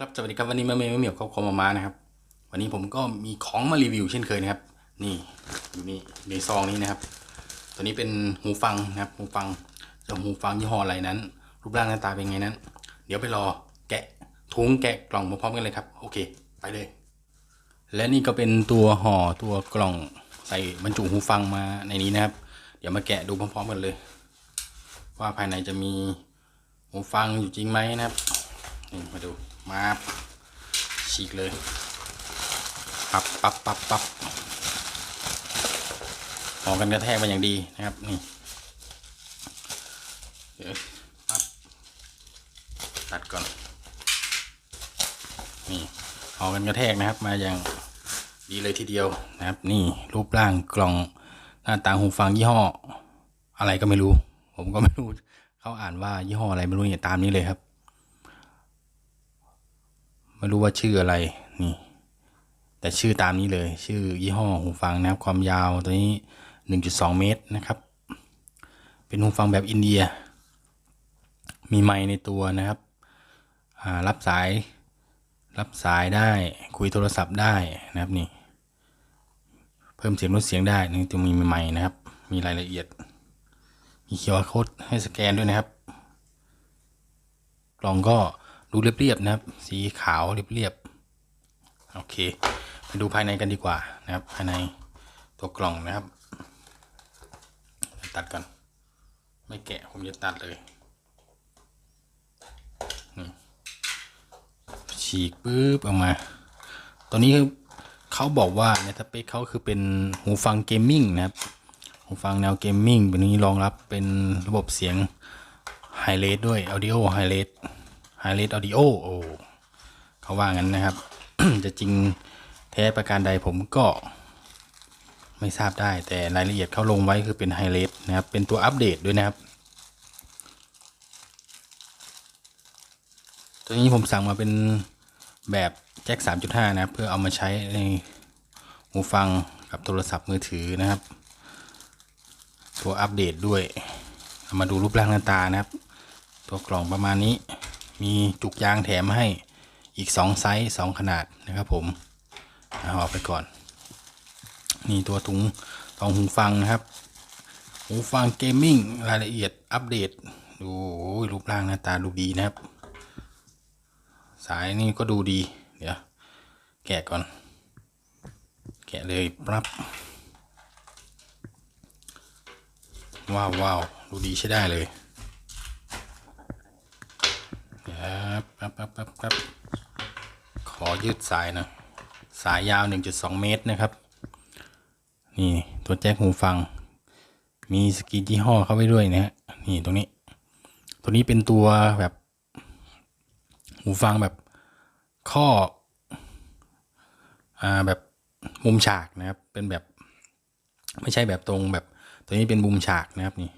ครับสวัสดีครับวันนี้มาเมย์มาเหมียวเขาคอมมามานะครับ วันนี้ผมก็มีของมารีวิวเช่นเคยนะครับ นี่อยู่นี่ในซองนี้นะครับ ตัวนี้เป็นหูฟังนะครับ หูฟังจะหูฟังยี่ห้ออะไรนั้น รูปร่างหน้าตาเป็นไงนั้น เดี๋ยวไปรอแกะถุงแกะกล่องมาพร้อมกันเลยครับโอเค ไปเลย และนี่ก็เป็นตัวห่อตัวกล่องใส่บรรจุหูฟังมาในนี้นะครับ เดี๋ยวมาแกะดูพร้อมๆกันเลย ว่าภายในจะมีหูฟังอยู่จริงไหมนะครับนี่มาดู มาฉีกเลยปับปับปับปับหอกันกระแทกมาอย่างดีนะครับนี่เดี๋ยวปับตัดก่อนนี่หอกันกระแทกนะครับ มาอย่างดีเลยทีเดียวนะครับ นี่รูปร่างกล่องหน้าตาหูฟังยี่ห้อ อะไรก็ไม่รู้ ผมก็ไม่รู้เขาอ่านว่ายี่ห้ออะไรไม่รู้เนี่ยตามนี้เลยครับ ไม่รู้ว่าชื่ออะไรนี่ แต่ชื่อตามนี้เลย ชื่อยี่ห้อหูฟังนะครับ ความยาวตัวนี้ 1.2 เมตรนะครับ เป็นหูฟังแบบอินเดีย มีไมค์ในตัวนะครับรับสาย รับสายได้ คุยโทรศัพท์ได้นะครับนี่ เพิ่มเสียงลดเสียงได้นี่จะมีไมค์นะครับ มีรายละเอียด มีเคียร์โค้ดให้สแกนด้วยนะครับ กล่องก็ ดูเรียบๆนะครับ สีขาวเรียบๆโอเคไปดูภายในกันดีกว่านะครับ ภายในตัวกล่องนะครับ ตัดก่อน ไม่แกะผมจะตัดเลยนี่ฉีกปุ๊บออกมาตัวนี้เขาบอกว่าในสเปคเขาคือเป็นหูฟังเกมมิ่งนะครับ หูฟังแนวเกมมิ่งเป็นนี้รองรับเป็นระบบเสียงไฮเลสด้วย Audio ไฮเลส ไฮเลส Audio โอ้เขาว่างั้นนะครับ จะจริงแท้ประการใดผมก็ ไม่ทราบได้แต่รายละเอียดเขาลงไว้คือเป็นไฮเลสนะครับ เป็นตัวอัปเดตด้วยนะครับ ตัวนี้ผมสั่งมาเป็นแบบแจ็ค 3.5 นะครับ เพื่อเอามาใช้ในหูฟังกับโทรศัพท์มือถือนะครับ ตัวอัปเดตด้วยเอามาดูรูปร่างหน้าตานะครับ ตัวกล่องประมาณนี้ มีจุกยางแถมให้อีก 2 ไซส์ 2 ขนาดนะครับผมเอาออกไปก่อน นี่ตัวถุงทองหูฟังนะครับ หูฟังเกมมิ่งรายละเอียดอัปเดตดูรูปร่างหน้าตาดูดีนะครับ สายนี่ก็ดูดี เดี๋ยว แกะก่อน แกะเลยปรับ ว้าวว้าวดูดีใช้ได้เลย ครับครับครับครับครับขอยืดสายนะ สายยาว 1.2 เมตรนะครับ นี่ตัวแจ็คหูฟัง มีสกีนยี่ห้อเข้าไว้ด้วยนะฮะ นี่ตรงนี้ ตัวนี้เป็นตัวแบบ หูฟังแบบข้อ อ่าแบบมุมฉากนะครับ เป็นแบบ ไม่ใช่แบบตรงแบบ ตัวนี้เป็นมุมฉากนะครับนี่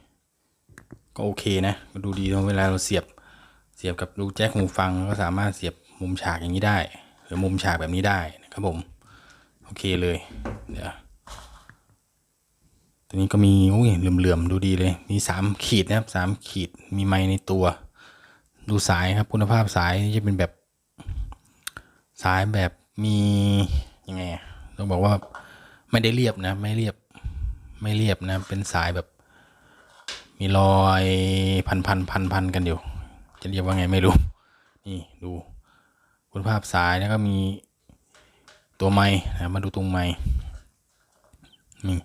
ก็โอเคนะ ดูดีเวลาเราเสียบ เสียบกับรูแจ็คหูฟังก็สามารถเสียบมุมฉากอย่างนี้ได้ หรือมุมฉากแบบนี้ได้นะครับผม โอเคเลย เดี๋ยวตัวนี้ก็มีโอ้ยเหลื่อมๆดูดีเลย มีสามขีดนะครับสามขีดมีไม้ในตัว ดูสายครับคุณภาพสายจะเป็นแบบสายแบบมียังไงต้องบอกว่าไม่ได้เรียบนะ ไม่เรียบไม่เรียบนะ เป็นสายแบบ มีรอยพันพันพันพันกันอยู่ จะเรียกว่าไงไม่รู้ นี่ดูคุณภาพสายแล้วก็มีตัวไม้นะมาดูตรงไม้นี่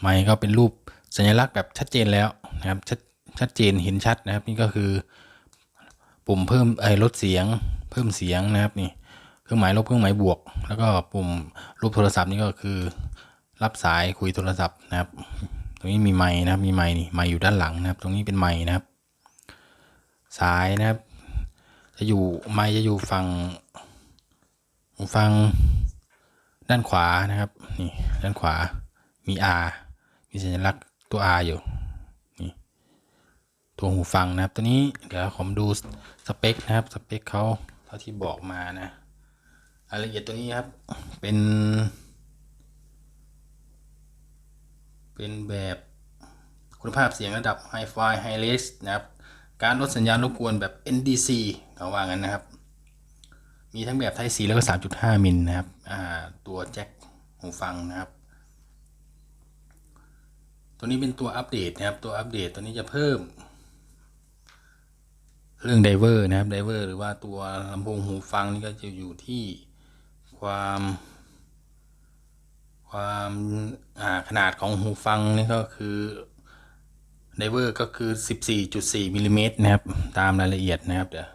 ไม้ก็เป็นรูปสัญลักษณ์แบบชัดเจนแล้วนะครับชัดชัดเจนเห็นชัดนะครับ นี่ก็คือปุ่มเพิ่มไอ้ลดเสียง เพิ่มเสียงนะครับนี่เครื่องหมายลบเครื่องหมายบวก แล้วก็ปุ่มรูปโทรศัพท์นี่ก็คือ รับสายคุยโทรศัพท์นะครับ ตรงนี้มีไม้นะครับมีไม้นี่ไม้อยู่ด้านหลังนะครับ ตรงนี้เป็นไม้นะครับ สายนะครับ จะอยู่ไม้จะอยู่ฝั่งฝั่งด้านขวานะครับนี่ด้านขวามี R มีสัญลักษณ์ตัว R อยู่นี่ตัวหูฟังนะครับ ตัวนี้เดี๋ยวผมดูสเปคนะครับสเปคเขาเท่าที่บอกมานะรายละเอียดตัวนี้ครับเป็น เป็นแบบคุณภาพเสียงระดับ Hi-Fi Hi-Res นะครับ การลดสัญญาณรบกวนแบบ NDC เขาว่างั้นนะครับ มีทั้งแบบ Type C แล้วก็ 3.5 มิลนะครับตัวแจ็คหูฟังนะครับ ตัวนี้เป็นตัวอัปเดตนะครับ ตัวอัปเดตตัวนี้จะเพิ่ม เรื่องไดเวอร์นะครับไดเวอร์หรือว่าตัวลำโพงหูฟังนี่ก็จะอยู่ที่ความความขนาดของหูฟังนี่ก็คือ ไดเวอร์ก็คือ 14.4มิลลิเมตรนะครับ ตามรายละเอียดนะครับเดี๋ยว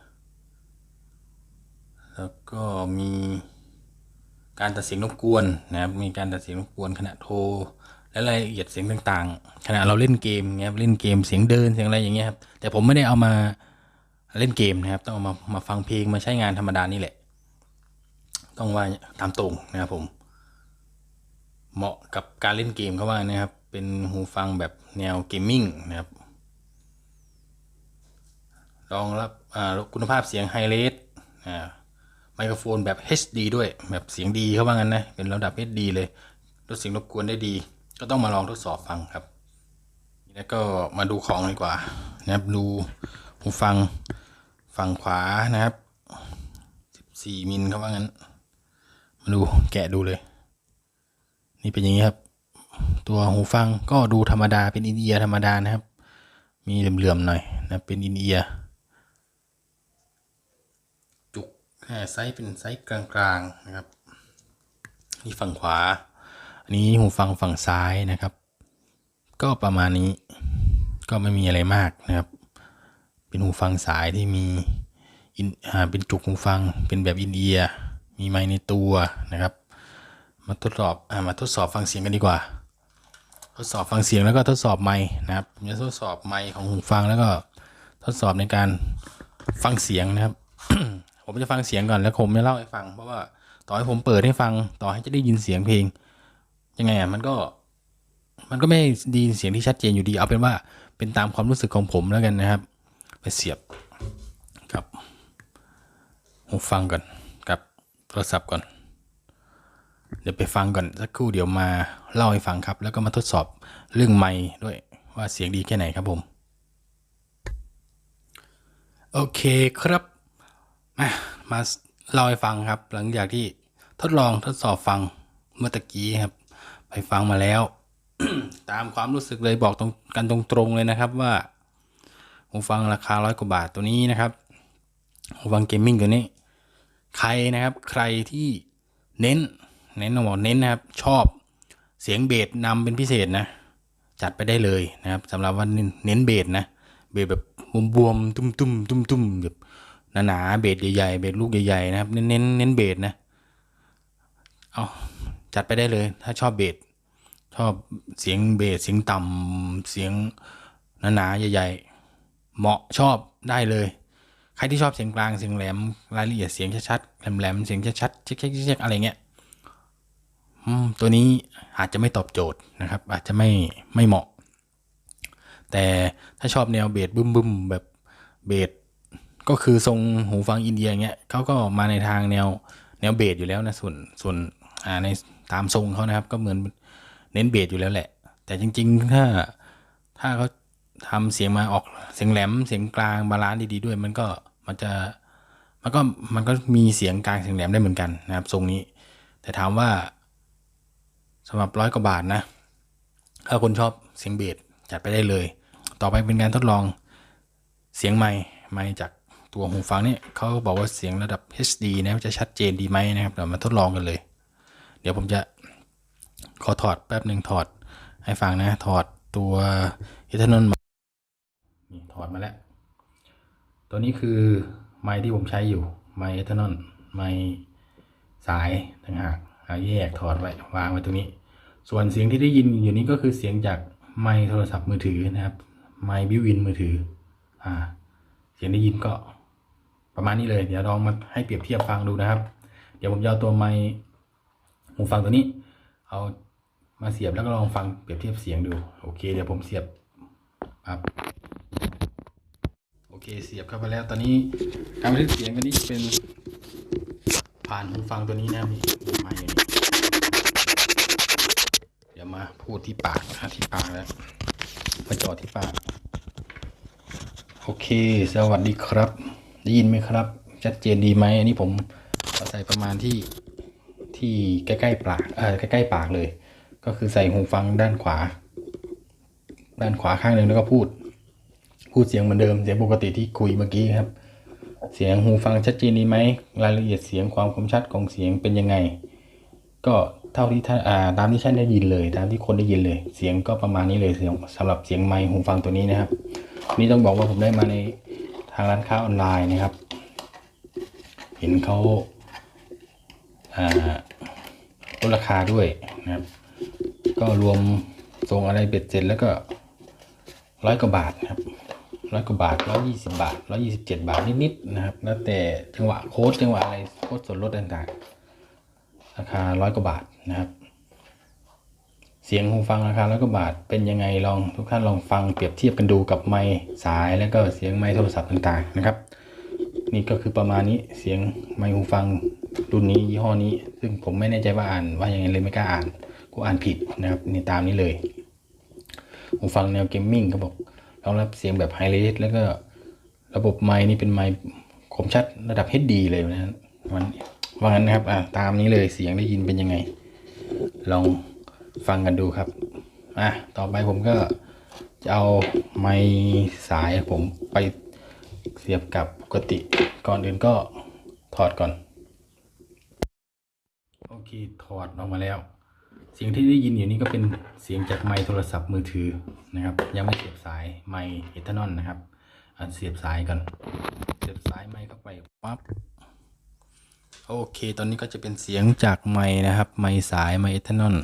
แล้วก็มีการตัดเสียงรบกวนนะครับ มีการตัดเสียงรบกวนขณะโทร และรายละเอียดเสียงต่างๆ ขณะเราเล่นเกมเงี้ยครับเล่นเกมเสียงเดินเสียงอะไรอย่างเงี้ยครับ แต่ผมไม่ได้เอามาเล่นเกมนะครับ ต้องเอามามาฟังเพลงมาใช้งานธรรมดานี่แหละ ต้องว่าตามตรงนะครับผม เหมาะกับการเล่นเกมเขาว่านะครับ เป็นหูฟังแบบแนวเกมมิ่งนะครับ รองรับคุณภาพเสียงไฮเรสไมโครโฟนแบบ HD ด้วย แบบเสียงดีเขาว่างั้นนะ เป็นระดับ HD เลยลดเสียงรบกวนได้ดี ก็ต้องมาลองทดสอบฟังครับ แล้วก็มาดูของดีกว่านะครับ ดูหูฟังฝั่งขวานะครับ 14 มิลเขาว่างั้น มาดูแกะดูเลย นี่เป็นอย่างนี้ครับ ตัวหูฟังก็ดูธรรมดาเป็นอินเอียร์ธรรมดานะครับ มีเหลื่อมๆหน่อยนะเป็นอินเอียร์จุกอ่ไซส์เป็นไซส์กลางๆนะครับนี่ฝั่งขวา อันนี้หูฟังฝั่งซ้ายนะครับ ก็ประมาณนี้ก็ไม่มีอะไรมากนะครับ เป็นหูฟังสายที่มีอินอ่าเป็นจุกหูฟังเป็นแบบอินเอียร์มีไมค์ในตัวนะครับ มาทดสอบอ่ามาทดสอบฟังเสียงกันดีกว่า ทดสอบฟังเสียงแล้วก็ทดสอบไมค์นะครับผมจะทดสอบไมค์ของหูฟังแล้วก็ทดสอบในการฟังเสียงนะครับ ผมจะฟังเสียงก่อนแล้วผมจะเล่าให้ฟัง เพราะว่าต่อให้ผมเปิดให้ฟัง ต่อให้จะได้ยินเสียงเพลง ยังไงอะมันก็ มันก็ไม่ดยินเสียงที่ชัดเจนอยู่ดี เอาเป็นว่าเป็นตามความรู้สึกของผมแล้วกันนะครับ ไปเสียบกับหูฟังก่อนกับโทรศัพท์ก่อน เดี๋ยวไปฟังก่อนสักครู่เดี๋ยวมาเล่าให้ฟังครับ แล้วก็มาทดสอบเรื่องไมค์ด้วยว่าเสียงดีแค่ไหนครับผม โอเคครับ มามาเล่าให้ฟังครับ หลังจากที่ทดลองทดสอบฟังเมื่อตะกี้ครับ ไปฟังมาแล้ว ตามความรู้สึกเลยบอกตรงกันตรงๆเลยนะครับว่าหูฟังราคาร้อยกว่าบาทตัวนี้นะครับหูฟังเกมมิ่งตัวนี้ ใครนะครับ ใครที่เน้น เน้นบอกเน้นนะครับ ชอบเสียงเบสนำเป็นพิเศษนะ จัดไปได้เลยนะครับสำหรับว่าเน้นเน้นเบสนะ เบสแบบบวมๆตุ้มๆตุ้มๆแบบหนาๆเบสใหญ่ๆเบสลูกใหญ่ๆนะครับ เน้นเน้นเน้นเบสนะเอาจัดไปได้เลย ถ้าชอบเบสชอบเสียงเบสเสียงต่ำเสียงหนาๆใหญ่ๆ เหมาะชอบได้เลย ใครที่ชอบเสียงกลางเสียงแหลมรายละเอียดเสียงชัดๆแหลมๆเสียงชัดๆเช็คๆๆอะไรเงี้ย ตัวนี้อาจจะไม่ตอบโจทย์นะครับ อาจจะไม่ไม่เหมาะ แต่ถ้าชอบแนวเบสบึ้มบึมๆแบบเบสก็คือทรงหูฟังอินเดียเงี้ยเขาก็มาในทางแนวแนวเบสอยู่แล้วนะส่วนส่วนอ่าในตามทรงเขานะครับ ก็เหมือนเน้นเบสอยู่แล้วแหละ แต่จริง ๆ ถ้าถ้าเขาทำเสียงมาออกเสียงแหลมเสียงกลางบาลานซ์ดีๆด้วย มันก็มันจะมันก็มันก็มีเสียงกลางเสียงแหลมได้เหมือนกันนะครับ ทรงนี้ แต่ถามว่า สำหรับร้อยกว่าบาทนะ ถ้าคนชอบเสียงเบสจัดไปได้เลย ต่อไปเป็นการทดลองเสียงไมค์ไมค์จากตัวหูฟังนี่เขาบอกว่าเสียงระดับ HD นะจะชัดเจนดีไหมนะครับเดี๋ยวมาทดลองกันเลย เดี๋ยวผมจะขอถอดแป๊บหนึ่งถอดให้ฟังนะ ถอดตัวอิทานนนี่ถอดมาแล้ว ตัวนี้คือไมค์ที่ผมใช้อยู่ไมค์อิทานนไมค์สายต่างหาก เอาแยกถอดไว้วางไว้ตรงนี้ ส่วนเสียงที่ได้ยินอยู่นี้ก็คือเสียงจากไมค์โทรศัพท์มือถือนะครับไมค์บิวอินมือถืออ่าเสียงได้ยินก็ประมาณนี้เลย เดี๋ยวลองมาให้เปรียบเทียบฟังดูนะครับ เดี๋ยวผมจะเอาตัวไมค์หูฟังตัวนี้ เอามาเสียบแล้วก็ลองฟังเปรียบเทียบเสียงดู โอเค เดี๋ยวผมเสียบครับโอเคเสียบเข้าไปแล้ว ตอนนี้การบันทึกเสียงตัวนี้เป็น ผ่านหูฟังตัวนี้นะครับนี่ไมค์อย่างนี้เดี๋ยวมาพูดที่ปากนะที่ปากแล้วมาจอที่ปาก โอเค สวัสดีครับ ได้ยินไหมครับ ชัดเจนดีไหมอันนี้ผมใส่ประมาณที่ที่ใกล้ๆปากเออใกล้ๆปากเลย ก็คือใส่หูฟังด้านขวา ด้านขวาข้างหนึ่งแล้วก็พูด พูดเสียงเหมือนเดิมเสียงปกติที่คุยเมื่อกี้ครับ เสียงหูฟังชัดเจนดีไหมรายละเอียดเสียงความคมชัดของเสียงเป็นยังไง ก็เท่าที่ท่านอ่าตามที่ท่านได้ยินเลยตามที่คนได้ยินเลย เสียงก็ประมาณนี้เลยเสียงสำหรับเสียงไมค์หูฟังตัวนี้นะครับ นี่ต้องบอกว่าผมได้มาในทางร้านค้าออนไลน์นะครับ เห็นเขาอ่าลดราคาด้วยนะครับ ก็รวมส่งอะไรเบ็ดเสร็จแล้วก็ร้อยกว่าบาทนะครับ ร้อยกว่าบาทร้อยยี่สิบาทร้อยยี่สิบเจ็ดบาทนิดๆนะครับ แล้วแต่จังหวะโค้ดจังหวะอะไรโค้ดส่วนลดต่างๆ ราคาร้อยกว่าบาทนะครับ เสียงหูฟังราคาร้อยกว่าบาทเป็นยังไงลองทุกท่านลองฟังเปรียบเทียบกันดูกับไมค์สายแล้วก็เสียงไมค์โทรศัพท์ต่างๆนะครับ นี่ก็คือประมาณนี้เสียงไมค์หูฟังรุ่นนี้ยี่ห้อนี้ ซึ่งผมไม่แน่ใจว่าอ่านว่ายังไงเลยไม่กล้าอ่านกูอ่านผิดนะครับนี่ตามนี้เลยหูฟังแนวเกมมิ่งเขาบอก รองรับเสียงแบบไฮเรสแล้วก็ระบบไมค์นี่เป็นไมค์คมชัดระดับ HD เลยนะมันว่างั้นนะครับอ่าตามนี้เลยเสียงได้ยินเป็นยังไง ลองฟังกันดูครับอะต่อไปผมก็จะเอาไม้สายผมไปเสียบกับปกติก่อนอื่นก็ถอดก่อน โอเคถอดออกมาแล้ว เสียงที่ได้ยินอยู่นี่ก็เป็นเสียงจากไมค์โทรศัพท์มือถือนะครับ ยังไม่เสียบสายไมค์เอทานอลนะครับอะเสียบสายก่อนเสียบสายไมค์เข้าไปปั๊บโอเค ตอนนี้ก็จะเป็นเสียงจากไม้นะครับ ไม้สายไม้เอทานอล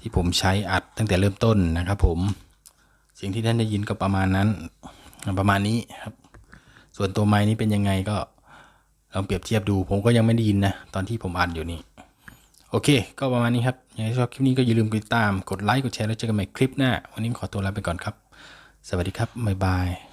ที่ผมใช้อัดตั้งแต่เริ่มต้นนะครับ ผมเสียงที่ท่านได้ยินก็ประมาณนั้น ประมาณนี้ครับ ส่วนตัวไม้นี้เป็นยังไงก็ลองเปรียบเทียบดู ผมก็ยังไม่ได้ยินนะ ตอนที่ผมอัดอยู่นี่ โอเค ก็ประมาณนี้ครับยังชอบคลิปนี้ก็อย่าลืมกดติดตาม กดไลค์ กดแชร์ แล้วเจอกันใหม่คลิปหน้า วันนี้ขอตัวลาไปก่อนครับ สวัสดีครับ บ๊ายบาย